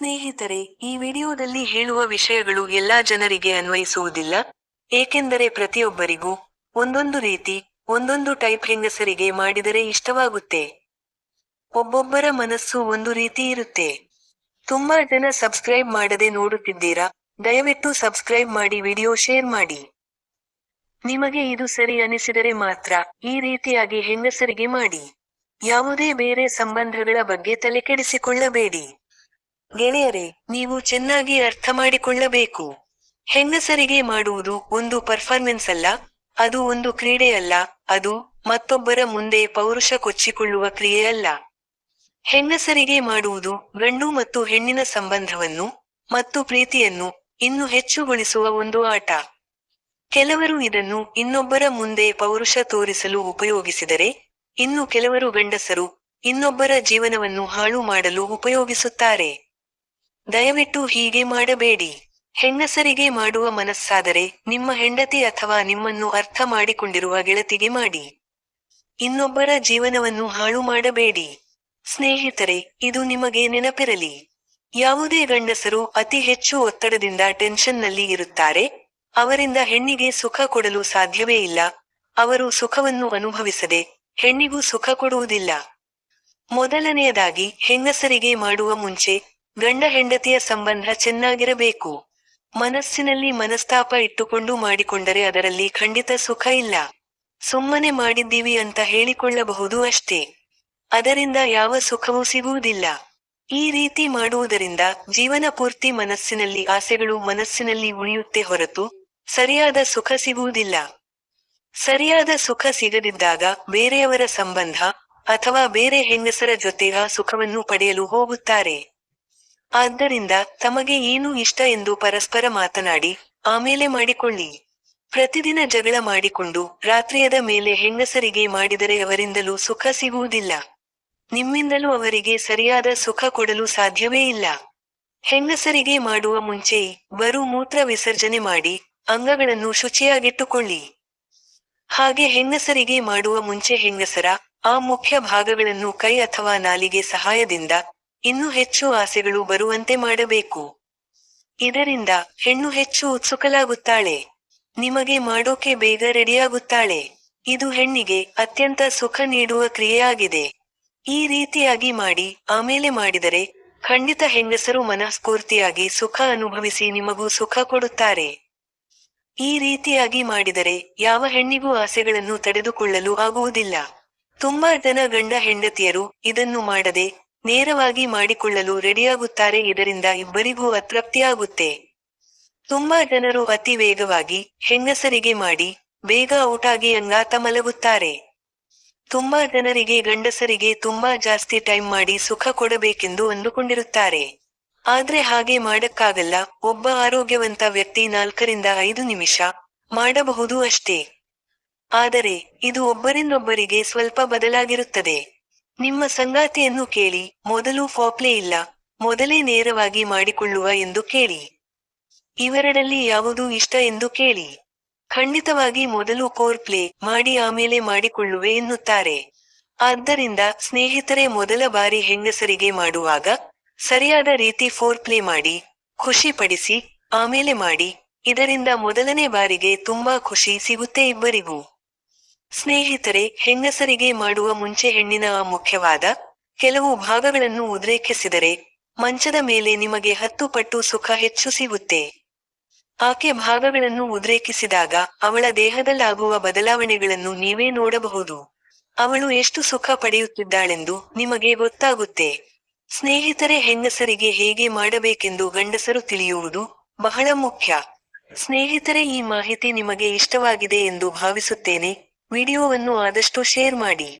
ಸ್ನೇಹಿತರೆ, ಈ ವಿಡಿಯೋದಲ್ಲಿ ಹೇಳುವ ವಿಷಯಗಳು ಎಲ್ಲಾ ಜನರಿಗೆ ಅನ್ವಯಿಸುವುದಿಲ್ಲ. ಏಕೆಂದರೆ ಪ್ರತಿಯೊಬ್ಬರಿಗೂ ಒಂದೊಂದು ರೀತಿ, ಒಂದೊಂದು ಟೈಪ್ ಹೆಂಗಸರಿಗೆ ಮಾಡಿದರೆ ಇಷ್ಟವಾಗುತ್ತೆ. ಒಬ್ಬೊಬ್ಬರ ಮನಸ್ಸು ಒಂದು ರೀತಿ ಇರುತ್ತೆ. ತುಂಬಾ ಜನ ಸಬ್ಸ್ಕ್ರೈಬ್ ಮಾಡದೆ ನೋಡುತ್ತಿದ್ದೀರಾ? ದಯವಿಟ್ಟು ಸಬ್ಸ್ಕ್ರೈಬ್ ಮಾಡಿ ವಿಡಿಯೋ ಶೇರ್ ಮಾಡಿ. ನಿಮಗೆ ಇದು ಸರಿ ಅನಿಸಿದರೆ ಮಾತ್ರ ಈ ರೀತಿಯಾಗಿ ಹೆಂಗಸರಿಗೆ ಮಾಡಿ. ಯಾವುದೇ ಬೇರೆ ಸಂಬಂಧಗಳ ಬಗ್ಗೆ ತಲೆಕೆಡಿಸಿಕೊಳ್ಳಬೇಡಿ. ಗೆಳೆಯರೇ, ನೀವು ಚೆನ್ನಾಗಿ ಅರ್ಥ ಮಾಡಿಕೊಳ್ಳಬೇಕು. ಹೆಂಗಸರಿಗೆ ಮಾಡುವುದು ಒಂದು ಪರ್ಫಾರ್ಮೆನ್ಸ್ ಅಲ್ಲ, ಅದು ಒಂದು ಕ್ರೀಡೆ ಅಲ್ಲ, ಅದು ಮತ್ತೊಬ್ಬರ ಮುಂದೆ ಪೌರುಷ ಕೊಚ್ಚಿಕೊಳ್ಳುವ ಕ್ರಿಯೆ ಅಲ್ಲ. ಹೆಂಗಸರಿಗೆ ಮಾಡುವುದು ಗಂಡು ಮತ್ತು ಹೆಣ್ಣಿನ ಸಂಬಂಧವನ್ನು ಮತ್ತು ಪ್ರೀತಿಯನ್ನು ಇನ್ನು ಹೆಚ್ಚುಗೊಳಿಸುವ ಒಂದು ಆಟ. ಕೆಲವರು ಇದನ್ನು ಇನ್ನೊಬ್ಬರ ಮುಂದೆ ಪೌರುಷ ತೋರಿಸಲು ಉಪಯೋಗಿಸಿದರೆ, ಇನ್ನು ಕೆಲವರು ಗಂಡಸರು ಇನ್ನೊಬ್ಬರ ಜೀವನವನ್ನು ಹಾಳು ಮಾಡಲು ಉಪಯೋಗಿಸುತ್ತಾರೆ. ದಯವಿಟ್ಟು ಹೀಗೆ ಮಾಡಬೇಡಿ. ಹೆಂಗಸರಿಗೆ ಮಾಡುವ ಮನಸ್ಸಾದರೆ ನಿಮ್ಮ ಹೆಂಡತಿ ಅಥವಾ ನಿಮ್ಮನ್ನು ಅರ್ಥ ಮಾಡಿಕೊಂಡಿರುವ ಗೆಳತಿಗೆ ಮಾಡಿ. ಇನ್ನೊಬ್ಬರ ಜೀವನವನ್ನು ಹಾಳು ಮಾಡಬೇಡಿ. ಸ್ನೇಹಿತರೆ, ಇದು ನಿಮಗೆ ನೆನಪಿರಲಿ. ಯಾವುದೇ ಗಂಡಸರು ಅತಿ ಹೆಚ್ಚು ಒತ್ತಡದಿಂದ ಟೆನ್ಷನ್ನಲ್ಲಿ ಇರುತ್ತಾರೆ. ಅವರಿಂದ ಹೆಣ್ಣಿಗೆ ಸುಖ ಕೊಡಲು ಸಾಧ್ಯವೇ ಇಲ್ಲ. ಅವರು ಸುಖವನ್ನು ಅನುಭವಿಸದೆ ಹೆಣ್ಣಿಗೂ ಸುಖ ಕೊಡುವುದಿಲ್ಲ. ಮೊದಲನೆಯದಾಗಿ, ಹೆಂಗಸರಿಗೆ ಮಾಡುವ ಮುಂಚೆ ಗಂಡ ಹೆಂಡತಿಯ ಸಂಬಂಧ ಚೆನ್ನಾಗಿರಬೇಕು. ಮನಸ್ಸಿನಲ್ಲಿ ಮನಸ್ತಾಪ ಇಟ್ಟುಕೊಂಡು ಮಾಡಿಕೊಂಡರೆ ಅದರಲ್ಲಿ ಖಂಡಿತ ಸುಖ ಇಲ್ಲ. ಸುಮ್ಮನೆ ಮಾಡಿದ್ದೀವಿ ಅಂತ ಹೇಳಿಕೊಳ್ಳಬಹುದು ಅಷ್ಟೇ. ಅದರಿಂದ ಯಾವ ಸುಖವೂ ಸಿಗುವುದಿಲ್ಲ. ಈ ರೀತಿ ಮಾಡುವುದರಿಂದ ಜೀವನ ಪೂರ್ತಿ ಮನಸ್ಸಿನಲ್ಲಿ ಆಸೆಗಳು ಮನಸ್ಸಿನಲ್ಲಿ ಉಳಿಯುತ್ತೆ ಹೊರತು ಸರಿಯಾದ ಸುಖ ಸಿಗುವುದಿಲ್ಲ. ಸರಿಯಾದ ಸುಖ ಸಿಗದಿದ್ದಾಗ ಬೇರೆಯವರ ಸಂಬಂಧ ಅಥವಾ ಬೇರೆ ಹೆಂಗಸರ ಜೊತೆಗ ಸುಖವನ್ನು ಪಡೆಯಲು ಹೋಗುತ್ತಾರೆ. ಆದ್ದರಿಂದ ತಮಗೆ ಏನು ಇಷ್ಟ ಎಂದು ಪರಸ್ಪರ ಮಾತನಾಡಿ, ಆಮೇಲೆ ಮಾಡಿಕೊಳ್ಳಿ. ಪ್ರತಿದಿನ ಜಗಳ ಮಾಡಿಕೊಂಡು ರಾತ್ರಿಯದ ಮೇಲೆ ಹೆಂಗಸರಿಗೆ ಮಾಡಿದರೆ ಅವರಿಂದಲೂ ಸುಖ ಸಿಗುವುದಿಲ್ಲ. ನಿಮ್ಮಿಂದಲೂ ಅವರಿಗೆ ಸರಿಯಾದ ಸುಖ ಕೊಡಲು ಸಾಧ್ಯವೇ ಇಲ್ಲ. ಹೆಂಗಸರಿಗೆ ಮಾಡುವ ಮುಂಚೆ ಬರು ಮೂತ್ರ ವಿಸರ್ಜನೆ ಮಾಡಿ, ಅಂಗಗಳನ್ನು ಶುಚಿಯಾಗಿಟ್ಟುಕೊಳ್ಳಿ. ಹಾಗೆ ಹೆಂಗಸರಿಗೆ ಮಾಡುವ ಮುಂಚೆ ಹೆಂಗಸರ ಆ ಮುಖ್ಯ ಭಾಗಗಳನ್ನು ಕೈ ಅಥವಾ ನಾಲಿಗೆ ಸಹಾಯದಿಂದ ಇನ್ನೂ ಹೆಚ್ಚು ಆಸೆಗಳು ಬರುವಂತೆ ಮಾಡಬೇಕು. ಇದರಿಂದ ಹೆಣ್ಣು ಹೆಚ್ಚು ಉತ್ಸುಕಲಾಗುತ್ತಾಳೆ ನಿಮಗೆ ಮಾಡೋಕೆ ಬೇಗ ರೆಡಿಯಾಗುತ್ತಾಳೆ. ಇದು ಹೆಣ್ಣಿಗೆ ಅತ್ಯಂತ ಸುಖ ನೀಡುವ ಕ್ರಿಯೆಯಾಗಿದೆ. ಈ ರೀತಿಯಾಗಿ ಮಾಡಿ ಆಮೇಲೆ ಮಾಡಿದರೆ ಖಂಡಿತ ಹೆಂಗಸರು ಮನಸ್ಫೂರ್ತಿಯಾಗಿ ಸುಖ ಅನುಭವಿಸಿ ನಿಮಗೂ ಸುಖ ಕೊಡುತ್ತಾರೆ. ಈ ರೀತಿಯಾಗಿ ಮಾಡಿದರೆ ಯಾವ ಹೆಣ್ಣಿಗೂ ಆಸೆಗಳನ್ನು ತಡೆದುಕೊಳ್ಳಲು ಆಗುವುದಿಲ್ಲ. ತುಂಬಾ ಜನ ಗಂಡ ಹೆಂಡತಿಯರು ಇದನ್ನು ಮಾಡದೆ ನೇರವಾಗಿ ಮಾಡಿಕೊಳ್ಳಲು ರೆಡಿಯಾಗುತ್ತಾರೆ. ಇದರಿಂದ ಇಬ್ಬರಿಗೂ ಅತೃಪ್ತಿಯಾಗುತ್ತೆ. ತುಂಬಾ ಜನರು ಅತಿ ವೇಗವಾಗಿ ಹೆಂಗಸರಿಗೆ ಮಾಡಿ, ಬೇಗ ಔಟಾಗಿ ಅಂಗಾತ ಮಲಗುತ್ತಾರೆ. ತುಂಬಾ ಜನರಿಗೆ, ಗಂಡಸರಿಗೆ ತುಂಬಾ ಜಾಸ್ತಿ ಟೈಮ್ ಮಾಡಿ ಸುಖ ಕೊಡಬೇಕೆಂದು ಅಂದುಕೊಂಡಿರುತ್ತಾರೆ. ಆದ್ರೆ ಹಾಗೆ ಮಾಡಕ್ಕಾಗಲ್ಲ. ಒಬ್ಬ ಆರೋಗ್ಯವಂತ ವ್ಯಕ್ತಿ ನಾಲ್ಕರಿಂದ ಐದು ನಿಮಿಷ ಮಾಡಬಹುದು ಅಷ್ಟೇ. ಆದರೆ, ಇದು ಒಬ್ಬರಿಂದೊಬ್ಬರಿಗೆ ಸ್ವಲ್ಪ ಬದಲಾಗಿರುತ್ತದೆ. ನಿಮ್ಮ ಸಂಗಾತಿಯನ್ನು ಕೇಳಿ, ಮೊದಲು ಫಾಪ್ಲೆ ಇಲ್ಲ, ಮೊದಲೇ ನೇರವಾಗಿ ಮಾಡಿಕೊಳ್ಳುವ ಎಂದು ಕೇಳಿ. ಇವೆರಡಲ್ಲಿ ಯಾವುದು ಇಷ್ಟ ಎಂದು ಕೇಳಿ. ಖಂಡಿತವಾಗಿ ಮೊದಲು ಕೋರ್ ಪ್ಲೇ ಮಾಡಿ ಆಮೇಲೆ ಮಾಡಿಕೊಳ್ಳುವೆ ಎನ್ನುತ್ತಾರೆ. ಆದ್ದರಿಂದ ಸ್ನೇಹಿತರೆ, ಮೊದಲ ಬಾರಿ ಹೆಂಗಸರಿಗೆ ಮಾಡುವಾಗ ಸರಿಯಾದ ರೀತಿ ಫೋರ್ ಪ್ಲೇ ಮಾಡಿ ಖುಷಿ ಪಡಿಸಿ ಆಮೇಲೆ ಮಾಡಿ, ಇದರಿಂದ ಮೊದಲನೇ ಬಾರಿಗೆ ತುಂಬಾ ಖುಷಿ ಸಿಗುತ್ತೆ ಇಬ್ಬರಿಗೂ. ಸ್ನೇಹಿತರೆ, ಹೆಂಗಸರಿಗೆ ಮಾಡುವ ಮುಂಚೆ ಹೆಣ್ಣಿನ ಮುಖ್ಯವಾದ ಕೆಲವು ಭಾಗಗಳನ್ನು ಉದ್ರೇಕಿಸಿದರೆ ಮಂಚದ ಮೇಲೆ ನಿಮಗೆ ಹತ್ತು ಪಟ್ಟು ಸುಖ ಹೆಚ್ಚು ಸಿಗುತ್ತೆ. ಆಕೆ ಭಾಗಗಳನ್ನು ಉದ್ರೇಕಿಸಿದಾಗ ಅವಳ ದೇಹದಲ್ಲಾಗುವ ಬದಲಾವಣೆಗಳನ್ನು ನೀವೇ ನೋಡಬಹುದು. ಅವಳು ಎಷ್ಟು ಸುಖ ಪಡೆಯುತ್ತಿದ್ದಾಳೆಂದು ನಿಮಗೆ ಗೊತ್ತಾಗುತ್ತೆ. ಸ್ನೇಹಿತರೆ, ಹೆಂಗಸರಿಗೆ ಹೇಗೆ ಮಾಡಬೇಕೆಂದು ಗಂಡಸರು ತಿಳಿಯುವುದು ಬಹಳ ಮುಖ್ಯ. ಸ್ನೇಹಿತರೆ, ಈ ಮಾಹಿತಿ ನಿಮಗೆ ಇಷ್ಟವಾಗಿದೆ ಎಂದು ಭಾವಿಸುತ್ತೇನೆ. ವಿಡಿಯೋವನ್ನು ಆದಷ್ಟು ಶೇರ್ ಮಾಡಿ.